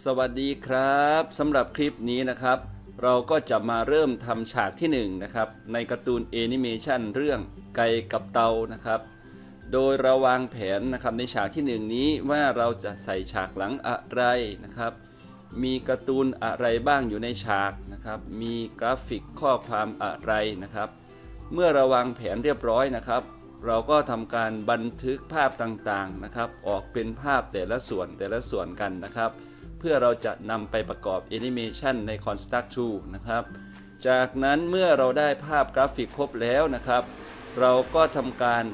สวัสดีครับสำหรับคลิปนี้นะครับ เราก็จะมาเริ่มทำฉากที่1นนะครับในการ์ตูนแอนิเมชันเรื่องไก่กับเตานะครับ โดยเราวางแผนนะครับในฉากที่ 1 นี้ว่าเราจะใส่ฉากหลังอะไรนะครับ มีการ์ตูนอะไรบ้างอยู่ในฉากนะครับ มีกราฟิกข้อความอะไรนะครับ เมื่อเราวางแผนเรียบร้อยนะครับเราก็ทำการบันทึกภาพต่างๆนะครับ ออกเป็นภาพแต่ละส่วนแต่ละส่วนกันนะครับ เพื่อเราจะนำไปประกอบแอนิเมชันใน Construct 2 นะครับ จากนั้นเมื่อเราได้ภาพกราฟิกครบแล้วนะครับ เราก็ทำการ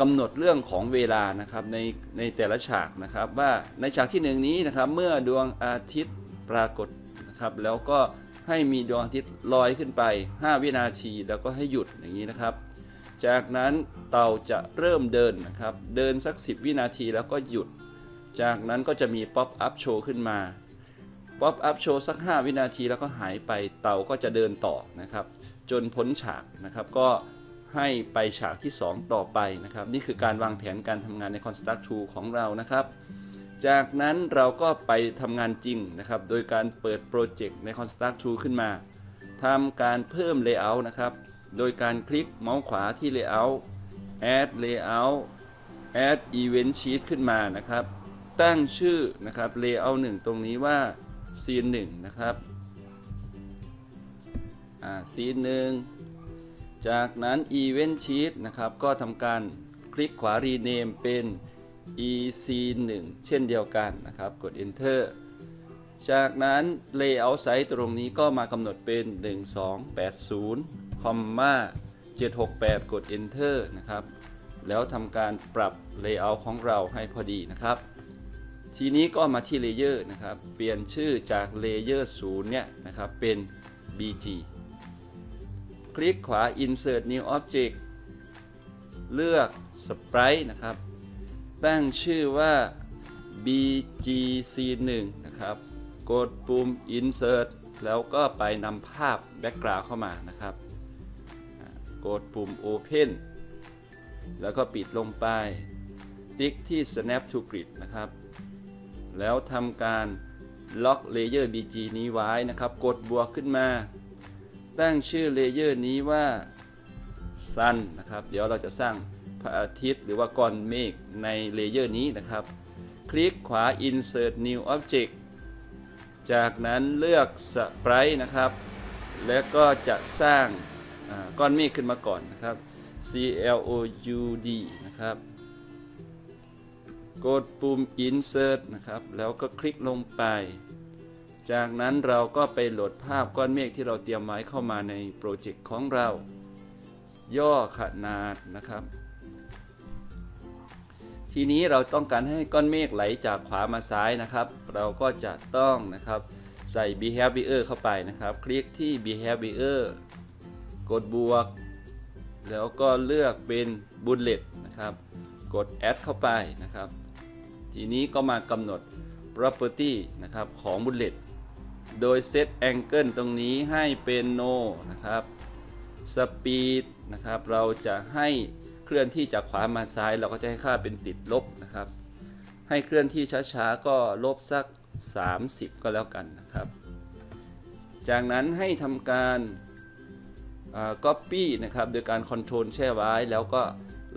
กำหนดเรื่องของเวลานะครับในในแต่ละฉากนะครับ ว่าในฉากที่หนึ่งนี้นะครับเมื่อดวงอาทิตย์ปรากฏนะครับแล้วก็ให้มีดวงอาทิตย์ลอยขึ้นไป 5 วินาทีแล้วก็ให้หยุดอย่างนี้นะครับ จากนั้นเต่าจะเริ่มเดินนะครับ เดินสัก 10 วินาทีแล้วก็หยุด จากนั้นก็จะมีป๊อปอัพโชว์ขึ้นมาป๊อปอัพโชว์สัก 5 วินาทีแล้วก็หายไปเต่าก็จะเดินต่อนะครับ จนพ้นฉากนะครับ ก็ให้ไปฉากที่ 2 ต่อไปนะครับ นี่คือการวางแผนการทำงานใน Construct 2 ของเรานะครับ จากนั้นเราก็ไปทำงานจริงนะครับ โดยการเปิดโปรเจกต์ใน Construct 2 ขึ้นมาทำการเพิ่ม Layout นะครับ โดยการคลิกเมาส์ขวาที่ Layout Add Layout Add Event Sheet ขึ้นมานะครับ ตั้งชื่อนะครับ Layout 1ตรงนี้ว่า Scene 1นะครับอ่า Scene 1จากนั้น Event Sheet นะครับก็ทำการคลิกขวา Rename เป็น EC1 เช่นเดียวกันนะครับกด Enter จากนั้น Layout Size ตรงนี้ก็มากำหนดเป็น 1280คอมมา768 กด Enter นะครับ แล้วทำการปรับ Layout ของเราให้พอดีนะครับ ทีนี้ก็มาที่ Layer นะครับ เปลี่ยนชื่อจาก Layer 0เนี่ยนะครับเป็น BG คลิกขวา Insert New Object เลือก Sprite นะครับ ตั้งชื่อว่า BGC1 นะครับ กดปุ่ม Insert แล้วก็ไปนำภาพ Background เข้ามานะครับ กดปุ่ม Open แล้วก็ปิดลงไป ติ๊กที่ Snap to Grid นะครับ แล้วทำการล็อกเลเยอร์ BG นี้ไว้นะครับ กดบวกขึ้นมา ตั้งชื่อเลเยอร์นี้ว่า Sun นะครับ เดี๋ยวเราจะสร้างพระอาทิตย์หรือว่าก้อนเมฆในเลเยอร์นี้นะครับ คลิกขวา Insert New Object จากนั้นเลือก Sprite นะครับ แล้วก็จะสร้างก้อนเมฆขึ้นมาก่อนนะครับ C L O U D นะครับ กดปุ่ม Insert นะครับ แล้วก็คลิกลงไป จากนั้นเราก็ไปโหลดภาพก้อนเมฆที่เราเตรียมไว้เข้ามาในโปรเจกต์ของเรา ย่อขนาดนะครับ ทีนี้เราต้องการให้ก้อนเมฆไหลจากขวามาซ้ายนะครับ เราก็จะต้องนะครับใส่ behavior เข้าไปนะครับ คลิกที่ behavior กดบวก แล้วก็เลือกเป็น bullet นะครับ กด add เข้าไปนะครับ ทีนี้ก็มากำหนด property นะครับของ bullet โดย set angle ตรงนี้ให้เป็น no นะครับ speed นะครับเราจะให้เคลื่อนที่จากขวามาซ้ายเราก็จะให้ค่าเป็นติดลบนะครับ ให้เคลื่อนที่ช้าๆก็ลบสัก 30 ก็แล้วกันนะครับ จากนั้นให้ทำการก๊อปปี้นะครับโดยการคอนโทรลแช่ไว้แล้วก็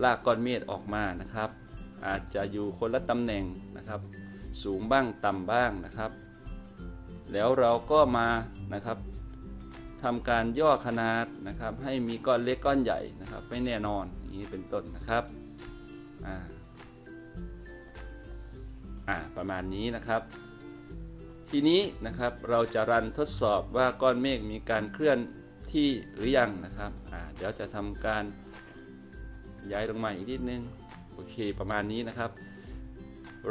ลากก้อนเมฆออกมานะครับ อาจจะอยู่คนละตำแหน่งนะครับ สูงบ้างต่ำบ้างนะครับ แล้วเราก็มานะครับทำการย่อขนาดนะครับ ให้มีก้อนเล็กก้อนใหญ่นะครับ ไม่แน่นอนอย่างนี้เป็นต้นนะครับอ่าอ่าประมาณนี้นะครับ ทีนี้นะครับเราจะรันทดสอบว่าก้อนเมฆมีการเคลื่อนที่หรือยังนะครับอ่าเดี๋ยวจะทำการย้ายลงมาอีกนิดนึง เคประมาณนี้นะครับ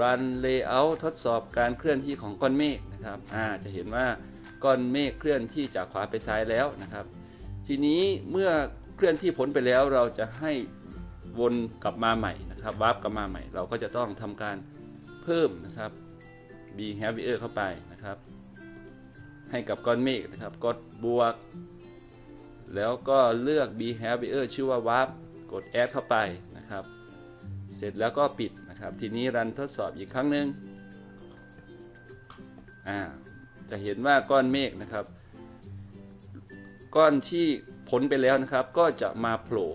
รัน layout ทดสอบการเคลื่อนที่ของก้อนเมฆนะครับอ่าจะเห็นว่าก้อนเมฆเคลื่อนที่จากขวาไปซ้ายแล้วนะครับ ทีนี้เมื่อเคลื่อนที่พ้นไปแล้วเราจะให้วนกลับมาใหม่นะครับวาร์ปกลับมาใหม่ เราก็จะต้องทำการเพิ่มนะครับ behavior เข้าไปนะครับ ให้กับก้อนเมฆนะครับ กดบวก แล้วก็เลือก behavior ชื่อว่า warp กด add เข้าไป เสร็จแล้วก็ปิดนะครับ ทีนี้รันทดสอบอีกครั้งหนึ่งอ่าจะเห็นว่าก้อนเมฆนะครับ ก้อนที่พ้นไปแล้วนะครับ ก็จะมาโผล่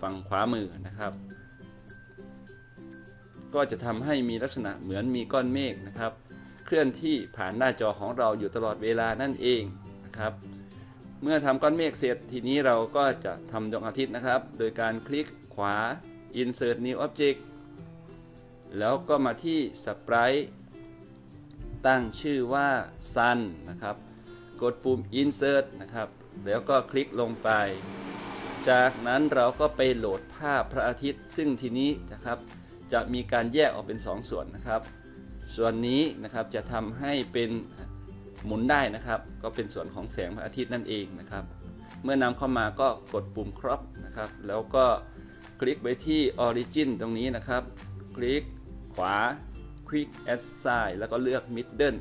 ฝั่งขวามือนะครับ ก็จะทำให้มีลักษณะเหมือนมีก้อนเมฆนะครับ เคลื่อนที่ผ่านหน้าจอของเราอยู่ตลอดเวลานั่นเองนะครับ เมื่อทำก้อนเมฆเสร็จทีนี้เราก็จะทำดวงอาทิตย์นะครับ โดยการคลิกขวา insert new object แล้วก็มาที่ sprite ตั้งชื่อว่า sun นะครับ กดปุ่ม insert นะครับ แล้วก็คลิกลงไป จากนั้นเราก็ไปโหลดภาพพระอาทิตย์ ซึ่งทีนี้นะครับ จะมีการแยกออกเป็น 2ส่วนนะครับ ส่วนนี้นะครับจะทำให้เป็นหมุนได้นะครับ ก็เป็นส่วนของแสงพระอาทิตย์นั่นเองนะครับ เมื่อนำเข้ามาก็กดปุ่ม crop นะครับ แล้วก็ คลิกไปที่ origin ตรงนี้นะครับ คลิกขวา quick assign แล้วก็เลือก middle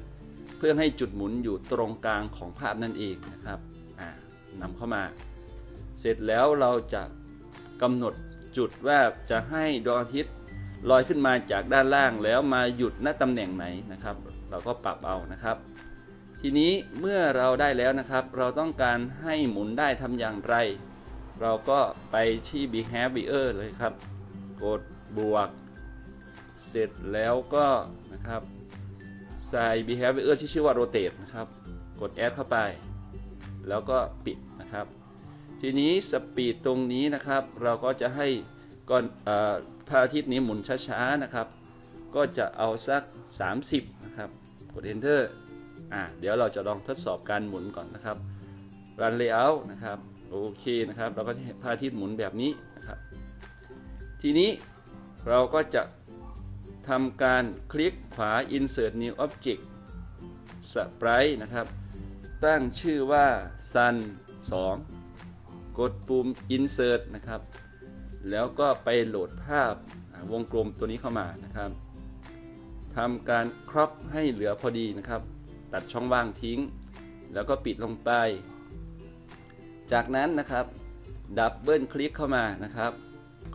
เพื่อให้จุดหมุนอยู่ตรงกลางของภาพนั่นเองนะครับนำเข้ามา เสร็จแล้วเราจะกำหนดจุดว่าจะให้ดวงอาทิตย์ลอยขึ้นมาจากด้านล่างแล้วมาหยุดณตำแหน่งไหนนะครับ เราก็ปรับเอานะครับ ทีนี้เมื่อเราได้แล้วนะครับ เราต้องการให้หมุนได้ทำอย่างไร เราก็ไปที่ behavior เลยครับ กดบวก เสร็จแล้วก็นะครับใส่ behavior ที่ชื่อว่า rotate นะครับ กด add เข้าไป แล้วก็ปิดนะครับ ทีนี้สปีดตรงนี้นะครับ เราก็จะให้ก่อนออพระอาทิตย์นี้หมุนช้าๆนะครับ ก็จะเอาสัก 30 นะครับ กด enter อ่าเดี๋ยวเราจะลองทดสอบการหมุนก่อนนะครับ run layout นะครับ โอเคนะครับ เราก็พระอาทิตย์หมุนแบบนี้นะครับ ทีนี้เราก็จะทำการคลิกขวา insert new object sprite นะครับ ตั้งชื่อว่า sun 2 กดปุ่ม insert นะครับ แล้วก็ไปโหลดภาพวงกลมตัวนี้เข้ามานะครับทำการครอปให้เหลือพอดีนะครับ ตัดช่องว่างทิ้ง แล้วก็ปิดลงไป จากนั้นนะครับดับเบิลคลิกเข้ามานะครับ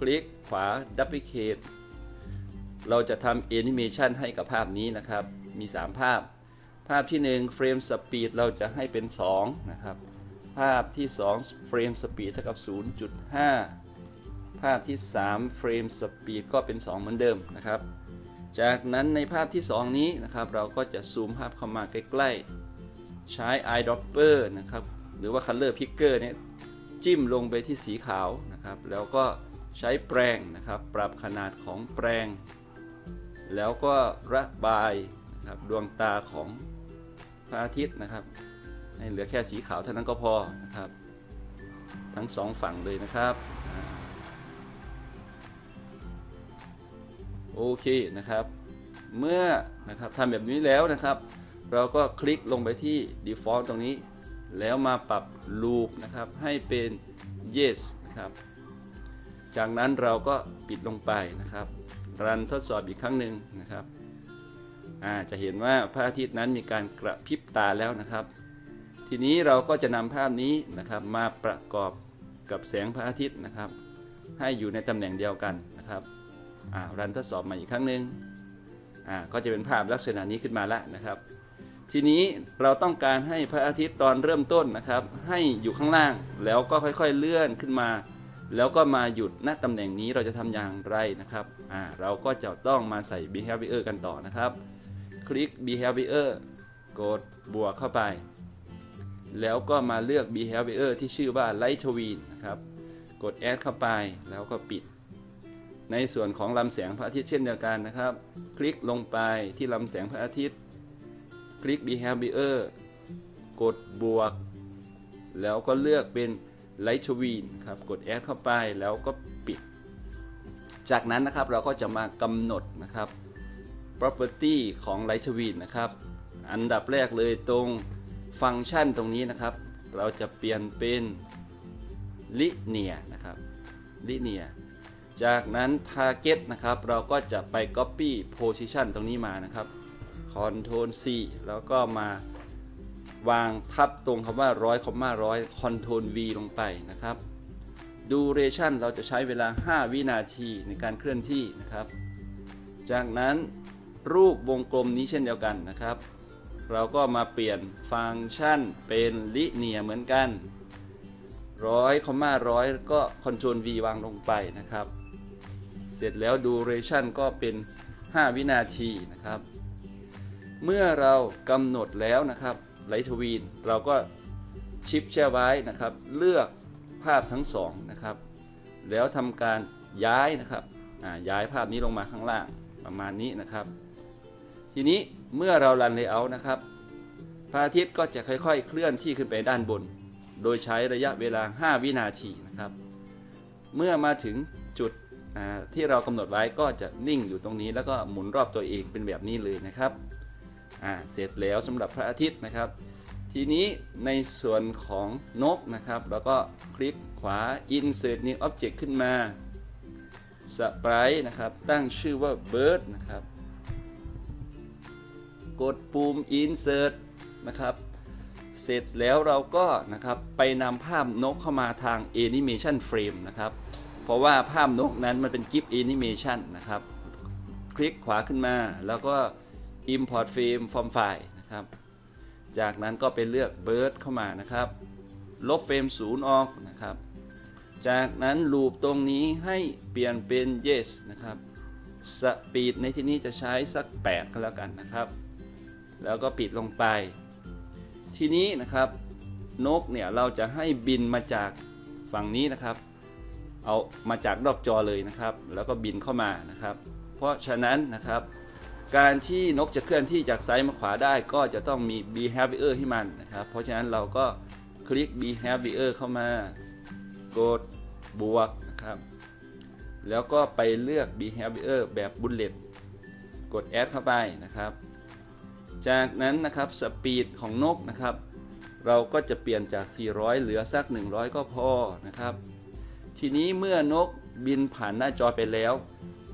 คลิกขวา duplicate เราจะทำแอนิเมชันให้กับภาพนี้นะครับ มี 3 ภาพ ภาพที่1เฟรมสปีดเราจะให้เป็น 2 นะครับ ภาพที่2เฟรมสปีดเท่ากับ 0.5 ภาพที่3เฟรมสปีดก็เป็น 2 เหมือนเดิมนะครับ จากนั้นในภาพที่ 2 นี้นะครับ เราก็จะซูมภาพเข้ามาใกล้ๆ ใช้ eyedropper นะครับ หรือว่า color picker เนี่ยจิ้มลงไปที่สีขาวนะครับ แล้วก็ใช้แปรงนะครับ ปรับขนาดของแปรงแล้วก็ระบายนะครับดวงตาของพระอาทิตย์นะครับ ให้เหลือแค่สีขาวเท่านั้นก็พอนะครับ ทั้งสองฝั่งเลยนะครับโอเคนะครับ เมื่อนะครับทำแบบนี้แล้วนะครับ เราก็คลิกลงไปที่ default ตรงนี้ แล้วมาปรับ loop นะครับให้เป็น yes นะครับ จากนั้นเราก็ปิดลงไปนะครับ รันทดสอบอีกครั้งหนึ่งนะครับอ่าจะเห็นว่าพระอาทิตย์นั้นมีการกระพริบตาแล้วนะครับ ทีนี้เราก็จะนำภาพนี้นะครับมาประกอบกับแสงพระอาทิตย์นะครับ ให้อยู่ในตำแหน่งเดียวกันนะครับอ่ารันทดสอบใหม่อีกครั้งหนึ่งอ่าก็จะเป็นภาพลักษณะนี้ขึ้นมาแล้วนะครับ ทีนี้เราต้องการให้พระอาทิตย์ตอนเริ่มต้นนะครับ ให้อยู่ข้างล่างแล้วก็ค่อยๆเลื่อนขึ้นมา แล้วก็มาหยุดณตำแหน่งนี้เราจะทำอย่างไรนะครับอ่าเราก็จะต้องมาใส่ behavior กันต่อนะครับ คลิก behavior กดบวกเข้าไป แล้วก็มาเลือก behavior ที่ชื่อว่า light tween นะครับ กด add เข้าไปแล้วก็ปิด ในส่วนของลำแสงพระอาทิตย์เช่นเดียวกันนะครับ คลิกลงไปที่ลำแสงพระอาทิตย์ คลิก behavior กดบวก แล้วก็เลือกเป็น Light t w i n ครับกด add เข้าไปแล้วก็ปิด จากนั้นนะครับเราก็จะมากำหนดนะครับ property ของ Light t w i n นะครับ อันดับแรกเลยตรงฟังก์ชันตรงนี้นะครับ เราจะเปลี่ยนเป็น linear นะครับ linear จากนั้น target นะครับ เราก็จะไป copy position ตรงนี้มานะครับ Ctrl C แล้วก็มาวางทับตรงคำว่าร้อยคอมมาร้อย Ctrl V ลงไปนะครับ Duration เราจะใช้เวลา 5 วินาทีในการเคลื่อนที่นะครับ จากนั้นรูปวงกลมนี้เช่นเดียวกันนะครับ เราก็มาเปลี่ยนฟังก์ชันเป็นลิเนียเหมือนกันร้อยคอมมาร้อยก็คอนโทรล V วางลงไปนะครับ เสร็จแล้วดูเรชั่นก็เป็น 5 วินาทีนะครับ เมื่อเรากำหนดแล้วนะครับไลท์ทวีนเราก็ชิปแช่ไว้นะครับ เลือกภาพทั้งสองนะครับ แล้วทำการย้ายนะครับย้ายภาพนี้ลงมาข้างล่างประมาณนี้นะครับ ทีนี้เมื่อเรารันเลเยอร์นะครับพระอาทิตย์ก็จะค่อยๆ เคลื่อนที่ขึ้นไปด้านบน โดยใช้ระยะเวลา 5 วินาทีนะครับ เมื่อมาถึงจุดที่เรากำหนดไว้ก็จะนิ่งอยู่ตรงนี้ แล้วก็หมุนรอบตัวเองเป็นแบบนี้เลยนะครับ อ่าเสร็จแล้วสำหรับพระอาทิตย์นะครับ ทีนี้ในส่วนของนกนะครับเราก็คลิกขวา insert new object ขึ้นมา sprite นะครับ ตั้งชื่อว่า bird นะครับ กดปุ่ม insert นะครับ เสร็จแล้วเราก็นะครับไปนำภาพนกเข้ามาทาง animation frame นะครับ เพราะว่าภาพนกนั้นมันเป็น GIF animation นะครับ คลิกขวาขึ้นมาแล้วก็ import frame from file นะครับ จากนั้นก็ไปเลือก bird เข้ามานะครับ ลบเฟรมศูนย์ออกนะครับ จากนั้นลูปตรงนี้ให้เปลี่ยนเป็น yes นะครับสปีดในที่นี้จะใช้สัก 8 ก็แล้วกันนะครับ แล้วก็ปิดลงไป ทีนี้นะครับนกเนี่ยเราจะให้บินมาจากฝั่งนี้นะครับ เอามาจากรอบจอเลยนะครับ แล้วก็บินเข้ามานะครับ เพราะฉะนั้นนะครับ การที่นกจะเคลื่อนที่จากซ้ายมาขวาได้ก็จะต้องมี behavior ให้มันนะครับ เพราะฉะนั้นเราก็คลิก behavior เข้ามากดบวกนะครับแล้วก็ไปเลือก behavior แบบ bullet กด add เข้าไปนะครับ จากนั้นนะครับสปีดของนกนะครับ เราก็จะเปลี่ยนจาก 400 เหลือสัก 100 ก็พอนะครับ ทีนี้เมื่อนกบินผ่านหน้าจอไปแล้ว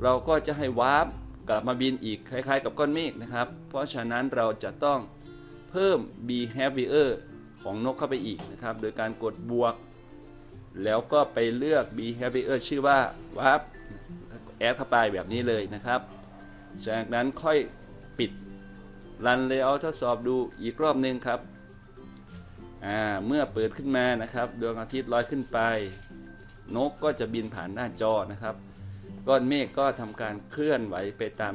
เราก็จะให้วาร์ป กลับมาบินอีกคล้าย ๆ กับก้อนเมฆนะครับ เพราะฉะนั้นเราจะต้องเพิ่ม behavior ของนกเข้าไปอีกนะครับ โดยการกดบวก แล้วก็ไปเลือก behavior ชื่อว่า warp แอดเข้าไปแบบนี้เลยนะครับ จากนั้นค่อยปิดรันเลเยอร์ทดสอบดูอีกรอบหนึ่งครับ เมื่อเปิดขึ้นมานะครับ ดวงอาทิตย์ลอยขึ้นไป นกก็จะบินผ่านหน้าจอนะครับ ก้อนเมฆก็ทำการเคลื่อนไหวไปตาม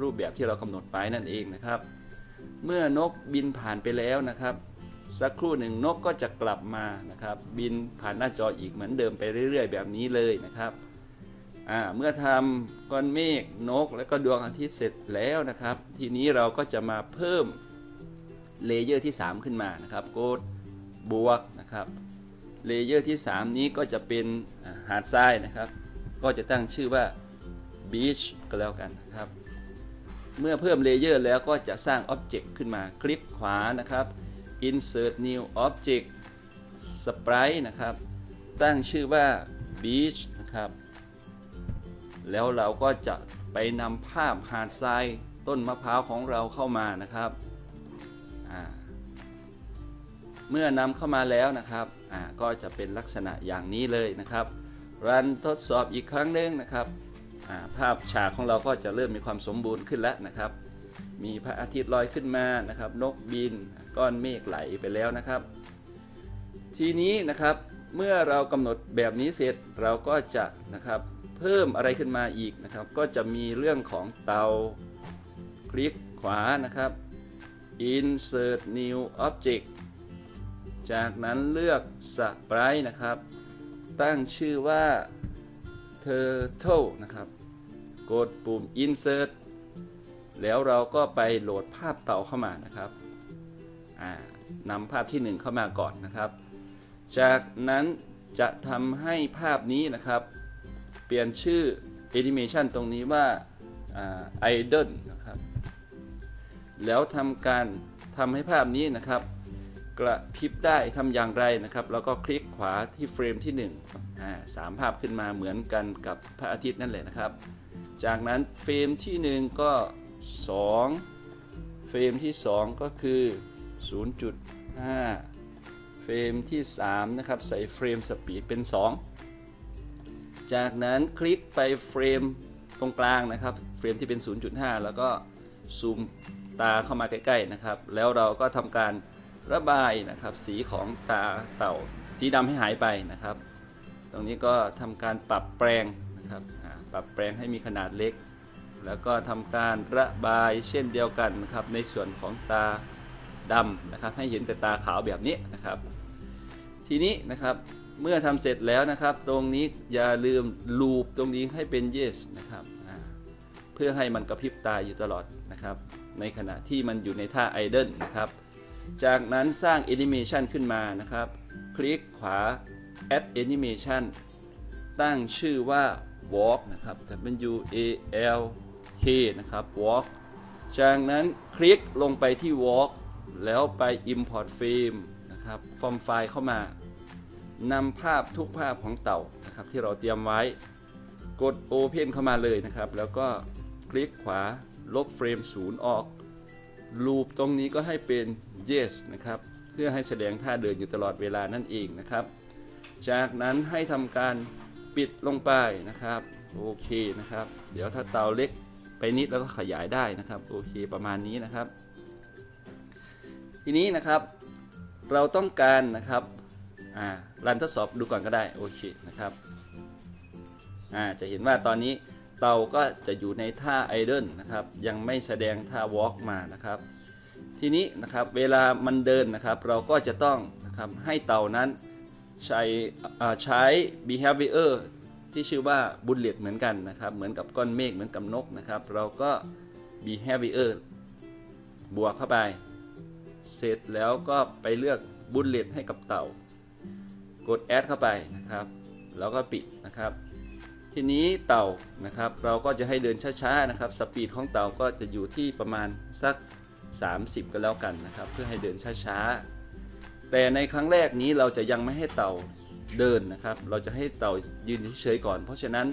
รูปแบบที่เรากำหนดไปนั่นเองนะครับ เมื่อนกบินผ่านไปแล้วนะครับ สักครู่หนึ่งนกก็จะกลับมานะครับ บินผ่านหน้าจออีกเหมือนเดิมไปเรื่อย ๆ แบบนี้เลยนะครับเมื่อทำก้อนเมฆนกและก็ดวงอาทิตย์เสร็จแล้วนะครับ ทีนี้เราก็จะมาเพิ่มเลเยอร์ที่ 3 ขึ้นมานะครับกดบวกนะครับเลเยอร์ที่ 3 นี้ก็จะเป็นหาดทรายนะครับ ก็จะตั้งชื่อว่า beach ก็แล้วกันนะครับ เมื่อเพิ่มเลเยอร์แล้วก็จะสร้างอ็อบเจกต์ขึ้นมาคลิกขวานะครับ insert new object sprite นะครับ ตั้งชื่อว่า beach นะครับ แล้วเราก็จะไปนำภาพหาดทรายต้นมะพร้าวของเราเข้ามานะครับเมื่อนำเข้ามาแล้วนะครับก็จะเป็นลักษณะอย่างนี้เลยนะครับ รันทดสอบอีกครั้งหนึ่งนะครับภาพฉากของเราก็จะเริ่มมีความสมบูรณ์ขึ้นแล้วนะครับ มีพระอาทิตย์ลอยขึ้นมานะครับ นกบินก้อนเมฆไหลไปแล้วนะครับ ทีนี้นะครับเมื่อเรากำหนดแบบนี้เสร็จเราก็จะนะครับเพิ่มอะไรขึ้นมาอีกนะครับ ก็จะมีเรื่องของเตาคลิกขวานะครับ insert new object จากนั้นเลือก sprite นะครับ ตั้งชื่อว่า turtle นะครับ กดปุ่ม insert แล้วเราก็ไปโหลดภาพเต่าเข้ามานะครับนำภาพที่ 1 เข้ามาก่อนนะครับ จากนั้นจะทำให้ภาพนี้นะครับ เปลี่ยนชื่อ animation ตรงนี้ว่า idle นะครับ แล้วทำการทำให้ภาพนี้นะครับ กระพริบได้ทำอย่างไรนะครับ แล้วก็คลิกขวาที่เฟรมที่1อ่าสามภาพขึ้นมาเหมือนกันกับพระอาทิตย์นั่นแหละนะครับ จากนั้นเฟรมที่ 1 ก็ 2 เฟรมที่ 2 ก็คือ 0.5 เฟรมที่ 3 นะครับ ใส่เฟรมสปีดเป็น 2 จากนั้นคลิกไปเฟรมตรงกลางนะครับ เฟรมที่เป็น 0.5 แล้วก็ซูมตาเข้ามาใกล้ๆนะครับ แล้วเราก็ทำการ ระบายนะครับ สีของตาเต่า สีดำให้หายไปนะครับ ตรงนี้ก็ทำการปรับแปลงนะครับปรับแปลงให้มีขนาดเล็ก แล้วก็ทำการระบายเช่นเดียวกันนะครับ ในส่วนของตาดำนะครับ ให้เห็นแต่ตาขาวแบบนี้นะครับ ทีนี้นะครับเมื่อทำเสร็จแล้วนะครับ ตรงนี้อย่าลืมลูปตรงนี้ให้เป็น yes นะครับเพื่อให้มันกระพริบตาอยู่ตลอดนะครับ ในขณะที่มันอยู่ในท่าไอด l นะครับ จากนั้นสร้าง Animation ขึ้นมานะครับ คลิกขวา Add Animation ตั้งชื่อว่า Walk นะครับ W A L K นะครับ Walk จากนั้นคลิกลงไปที่ Walk แล้วไป Import Frame นะครับฟอร์มไฟล์เข้ามานำภาพทุกภาพของเต่านะครับที่เราเตรียมไว้ กด Open เข้ามาเลยนะครับ แล้วก็คลิกขวาลบเฟรม 0 ออก ลูปตรงนี้ก็ให้เป็น yes นะครับ เพื่อให้แสดงท่าเดินอยู่ตลอดเวลานั่นเองนะครับ จากนั้นให้ทำการปิดลงไปนะครับ โอเคนะครับ เดี๋ยวถ้าเตาเล็กไปนิดแล้วก็ขยายได้นะครับ โอเคประมาณนี้นะครับ ทีนี้นะครับเราต้องการนะครับอ่ารันทดสอบดูก่อนก็ได้ โอเคนะครับอ่าจะเห็นว่าตอนนี้ เตาก็จะอยู่ในท่าไอเดิลนะครับ ยังไม่แสดงท่าวอล์กมานะครับ ทีนี้นะครับเวลามันเดินนะครับ เราก็จะต้องนะครับให้เต่านั้นใช้อ่าใช้ behavior ที่ชื่อว่า bullet เหมือนกันนะครับ เหมือนกับก้อนเมฆเหมือนกับนกนะครับ เราก็ behavior บวกเข้าไป เสร็จแล้วก็ไปเลือก bullet ให้กับเต่ากด add เข้าไปนะครับ แล้วก็ปิดนะครับ ทีนี้เต่านะครับ เราก็จะให้เดินช้าๆนะครับ สปีดของเต่าก็จะอยู่ที่ประมาณสัก 30 ก็แล้วกันนะครับ เพื่อให้เดินช้าๆ แต่ในครั้งแรกนี้เราจะยังไม่ให้เต่าเดินนะครับ เราจะให้เต่ายืนเฉยๆก่อน เพราะฉะนั้น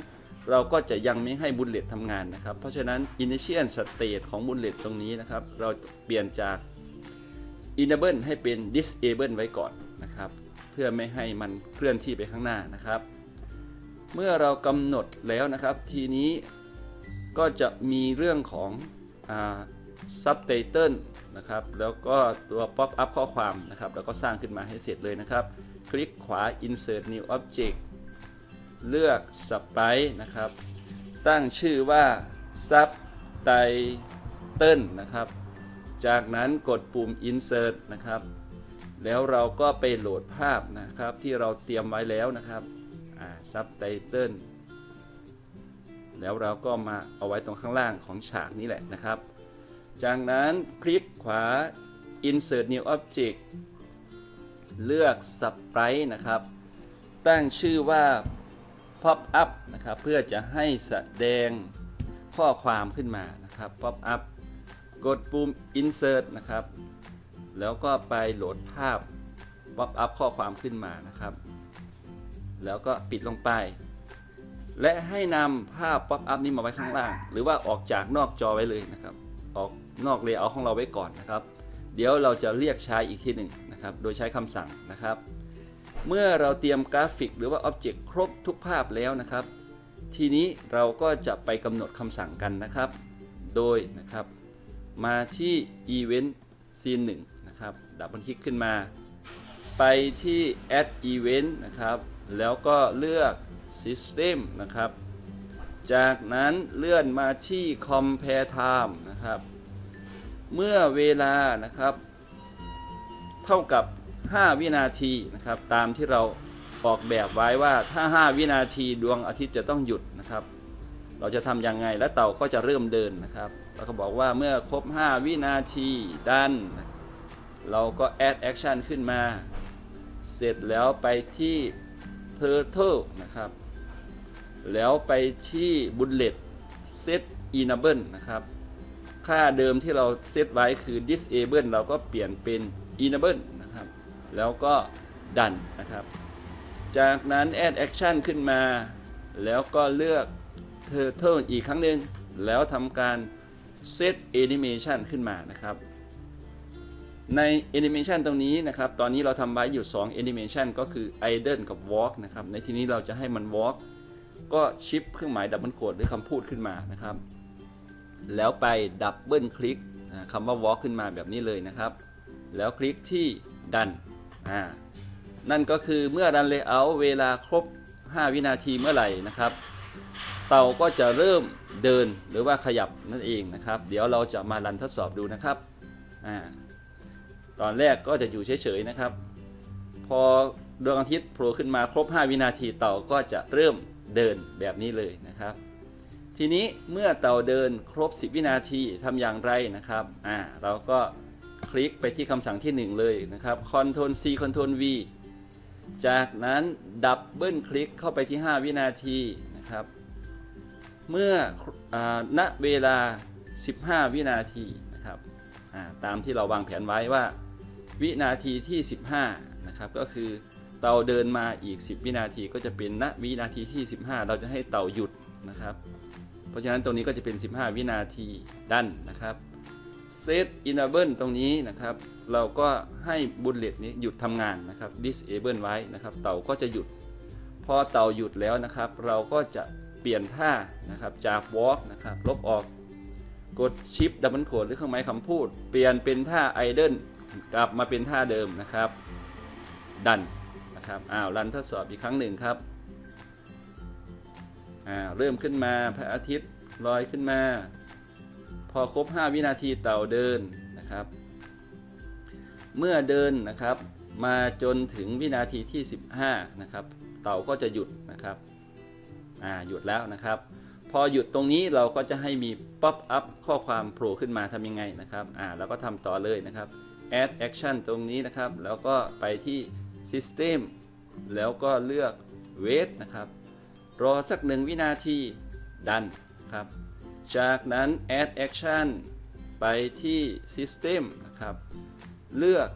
เราก็จะยังไม่ให้บุลเลตทำงานนะครับ เพราะฉะนั้น initial state ของบุลเลตตรงนี้นะครับ เราเปลี่ยนจาก enable ให้เป็น disable ไว้ก่อนนะครับ เพื่อไม่ให้มันเคลื่อนที่ไปข้างหน้านะครับ เมื่อเรากำหนดแล้วนะครับ ทีนี้ก็จะมีเรื่องของอ่า subtitle นะครับ แล้วก็ตัว pop up ข้อความนะครับ แล้วก็สร้างขึ้นมาให้เสร็จเลยนะครับ คลิกขวา insert new object เลือก sprite นะครับ ตั้งชื่อว่า subtitle นะครับ จากนั้นกดปุ่ม insert นะครับ แล้วเราก็ไปโหลดภาพนะครับที่เราเตรียมไว้แล้วนะครับ อ่า subtitle แล้วเราก็มาเอาไว้ตรงข้างล่างของฉากนี้แหละนะครับ จากนั้นคลิกขวา insert new object เลือก sprite นะครับ ตั้งชื่อว่า pop up นะครับ เพื่อจะให้แสดงข้อความขึ้นมานะครับ pop up กดปุ่ม insert นะครับ แล้วก็ไปโหลดภาพ pop up ข้อความขึ้นมานะครับ แล้วก็ปิดลงไป และให้นำภาพ pop up นี้มาไว้ข้างล่าง หรือว่าออกจากนอกจอไว้เลยนะครับ ออกนอกเลเยอร์ของเราไว้ก่อนนะครับ เดี๋ยวเราจะเรียกใช้อีกทีหนึ่งนะครับ โดยใช้คำสั่งนะครับ เมื่อเราเตรียมกราฟิกหรือว่าอ็อบเจกต์ครบทุกภาพแล้วนะครับ ทีนี้เราก็จะไปกำหนดคำสั่งกันนะครับ โดยนะครับ มาที่ Event Scene 1นะครับ ดับเบิลคลิกขึ้นมา ไปที่ Add Event นะครับ แล้วก็เลือก System นะครับ จากนั้นเลื่อนมาที่ Compare Time นะครับ เมื่อเวลานะครับ เท่ากับ 5 วินาทีนะครับ ตามที่เราออกแบบไว้ว่าถ้า 5 วินาทีดวงอาทิตย์จะต้องหยุดนะครับ เราจะทำยังไงและเต่าก็จะเริ่มเดินนะครับแล้วก็บอกว่าเมื่อครบ 5 วินาทีดัน เราก็ add action ขึ้นมา เสร็จแล้วไปที่ turtle นะครับ แล้วไปที่ bullet set enable นะครับ ค่าเดิมที่เราเซตไว้คือ disable เราก็เปลี่ยนเป็น enable นะครับ แล้วก็ดันนะครับ จากนั้น add action ขึ้นมา แล้วก็เลือก turtle อีกครั้งหนึ่งแล้วทำการ set animation ขึ้นมานะครับ ใน animation ตรงนี้นะครับ ตอนนี้เราทำไว้อยู่ 2 animation ก็คือ idle กับ walk นะครับ ในที่นี้เราจะให้มัน walk ก็ชิปเครื่องหมายดับเบิลโกดหรือคำพูดขึ้นมานะครับ แล้วไปดับเบิลคลิกคำว่า walk ขึ้นมาแบบนี้เลยนะครับ แล้วคลิกที่ done อ่านั่นก็คือเมื่อ run layout เวลาครบ 5 วินาทีเมื่อไหร่นะครับ เต่าก็จะเริ่มเดินหรือว่าขยับนั่นเองนะครับ เดี๋ยวเราจะมารันทดสอบดูนะครับอ่า ตอนแรกก็จะอยู่เฉยๆนะครับ พอดวงอาทิตย์โผล่ขึ้นมาครบ 5 วินาทีเต่าก็จะเริ่มเดินแบบนี้เลยนะครับ ทีนี้เมื่อเต่าเดินครบ 10 วินาทีทำอย่างไรนะครับอ่าเราก็คลิกไปที่คำสั่งที่ 1 เลยนะครับ Ctrl C Ctrl V จากนั้นดับเบิลคลิกเข้าไปที่ 5 วินาทีนะครับ เมื่ออาณเวลา 15 วินาทีนะครับอ่าตามที่เราวางแผนไว้ว่า วินาทีที่ 15นะครับก็คือเต่าเดินมาอีก 10 วินาทีก็จะเป็นณวินาทีที่ 15 เราจะให้เต่าหยุดนะครับ เพราะฉะนั้นตรงนี้ก็จะเป็น 15 วินาทีดันนะครับ Set Enable ตรงนี้นะครับ เราก็ให้บุลเลตนี้หยุดทำงานนะครับ Disable ไว้นะครับ เต่าก็จะหยุด พอเต่าหยุดแล้วนะครับ เราก็จะเปลี่ยนท่านะครับจาก Walk นะครับลบออกกด Shift Double Code หรือเครื่องหมายคำพูด เปลี่ยนเป็นท่า Idle กลับมาเป็นท่าเดิมนะครับ ดันนะครับอ้าวรันทดสอบอีกครั้งหนึ่งครับอ่าเริ่มขึ้นมาพระอาทิตย์ลอยขึ้นมา พอครบ 5 วินาทีเต่าเดินนะครับ เมื่อเดินนะครับ มาจนถึงวินาทีที่ 15นะครับ เต่าก็จะหยุดนะครับอ่าหยุดแล้วนะครับ พอหยุดตรงนี้เราก็จะให้มี pop up ข้อความโผล่ขึ้นมาทำยังไงนะครับอ่าเราก็ทำต่อเลยนะครับ add action ตรงนี้นะครับ แล้วก็ไปที่ system แล้วก็เลือก wait นะครับ รอสักหนึ่งวินาที ดันครับ จากนั้น add action ไปที่ system นะครับ เลือก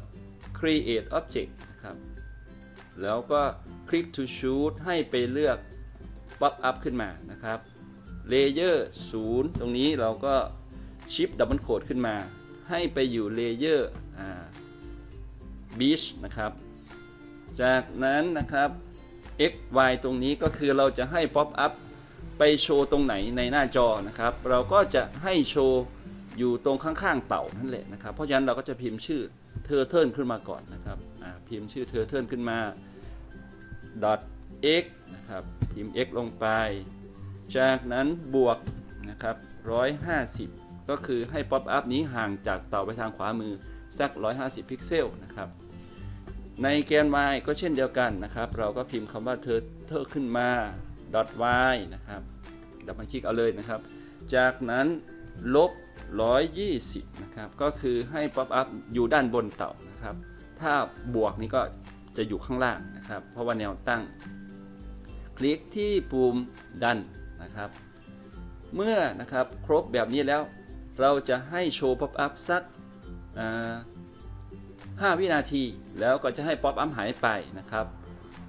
create object นะครับ แล้วก็ click to shoot ให้ไปเลือก pop up ขึ้นมานะครับ layer 0 ตรงนี้เราก็ shift double code ขึ้นมา ให้ไปอยู่ layer อ่า beach นะครับ จากนั้นนะครับ x y ตรงนี้ก็คือเราจะให้ pop up ไปโชว์ตรงไหนในหน้าจอนะครับ เราก็จะให้โชว์อยู่ตรงข้างๆเต่านั่นแหละนะครับ เพราะฉะนั้นเราก็จะพิมพ์ชื่อ turtle ขึ้นมาก่อนนะครับอ่าพิมพ์ชื่อ turtle ขึ้นมา dot x นะครับพิมพ์ x ลงไป จากนั้นบวกนะครับ150 ก็คือให้ pop up นี้ห่างจากเต่าไปทางขวามือ สัก 150 พิกเซลนะครับ ในแกน y ก็เช่นเดียวกันนะครับ เราก็พิมพ์คำว่า turtle ขึ้นมา y นะครับดับมาคลิกเอาเลยนะครับ จากนั้นลบ 120 นะครับ ก็คือให้ pop up อยู่ด้านบนเต่านะครับ ถ้าบวกนี้ก็จะอยู่ข้างล่างนะครับ เพราะว่าแนวตั้ง คลิกที่ปุ่มดันนะครับ เมื่อนะครับครบแบบนี้แล้ว เราจะให้โชว์ pop up สัก 5 วินาทีแล้วก็จะให้ pop up หายไปนะครับ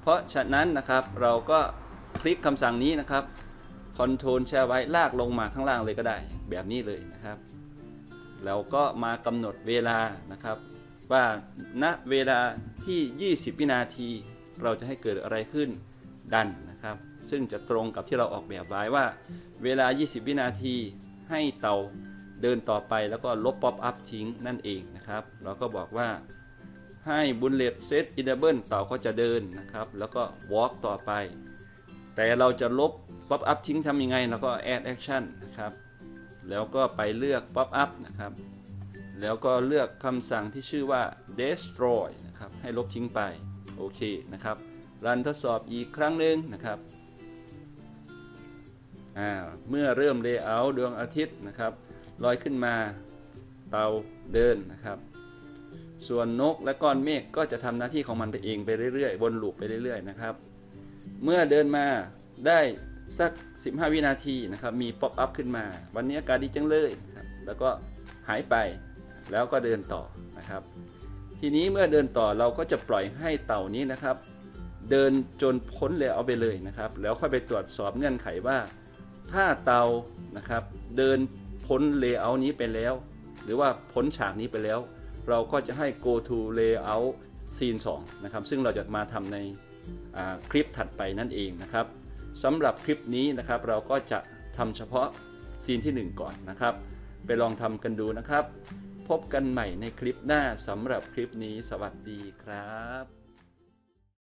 เพราะฉะนั้นนะครับเราก็คลิกคำสั่งนี้นะครับคอนโทรลแชร์ไว้ลากลงมาข้างล่างเลยก็ได้ แบบนี้เลยนะครับเราก็มากำหนดเวลานะครับ ว่าณเวลาที่ 20 วินาที เราจะให้เกิดอะไรขึ้นดันนะครับ ซึ่งจะตรงกับที่เราออกแบบไว้ว่า เวลา 20 วินาทีให้เตา เดินต่อไปแล้วก็ลบป๊อปอัพทิ้งนั่นเองนะครับเราก็บอกว่าให้บุลเลตเซตอินเดเบิลเต่าก็จะเดินนะครับ แล้วก็วอล์กต่อไป แต่เราจะลบ pop up ทิ้งทำยังไงเราก็ add action นนะครับ แล้วก็ไปเลือก pop up นะครับ แล้วก็เลือกคำสั่งที่ชื่อว่า destroy นะครับ ให้ลบทิ้งไป โอเคนะครับ รันทดสอบอีกครั้งหนึ่งนะครับอ่าเมื่อเริ่ม layout ดวงอาทิตย์นะครับ ลอยขึ้นมาเตาเดินนะครับ ส่วนนกและก้อนเมฆก็จะทำหน้าที่ของมันไปเองไปเรื่อยๆวนลูปไปเรื่อยๆนะครับ เมื่อเดินมาได้สัก 15 วินาทีนะครับมีป๊อปอัพขึ้นมา วันนี้อากาศดีจังเลยครับแล้วก็หายไปแล้วก็เดินต่อนะครับ ทีนี้เมื่อเดินต่อเราก็จะปล่อยให้เต่านี้นะครับ เดินจนพ้นเลยเอาไปเลยนะครับ แล้วค่อยไปตรวจสอบเงื่อนไขว่า ถ้าเต่านะครับ เดิน พ้นเลเยอร์นี้ไปแล้ว หรือว่าพ้นฉากนี้ไปแล้ว เราก็จะให้ go to layout scene 2นะครับ ซึ่งเราจะมาทำในคลิปถัดไปนั่นเองนะครับสำหรับคลิปนี้นะครับ เราก็จะทำเฉพาะซีนที่ 1 ก่อนนะครับ ไปลองทำกันดูนะครับ พบกันใหม่ในคลิปหน้าสำหรับคลิปนี้ สวัสดีครับ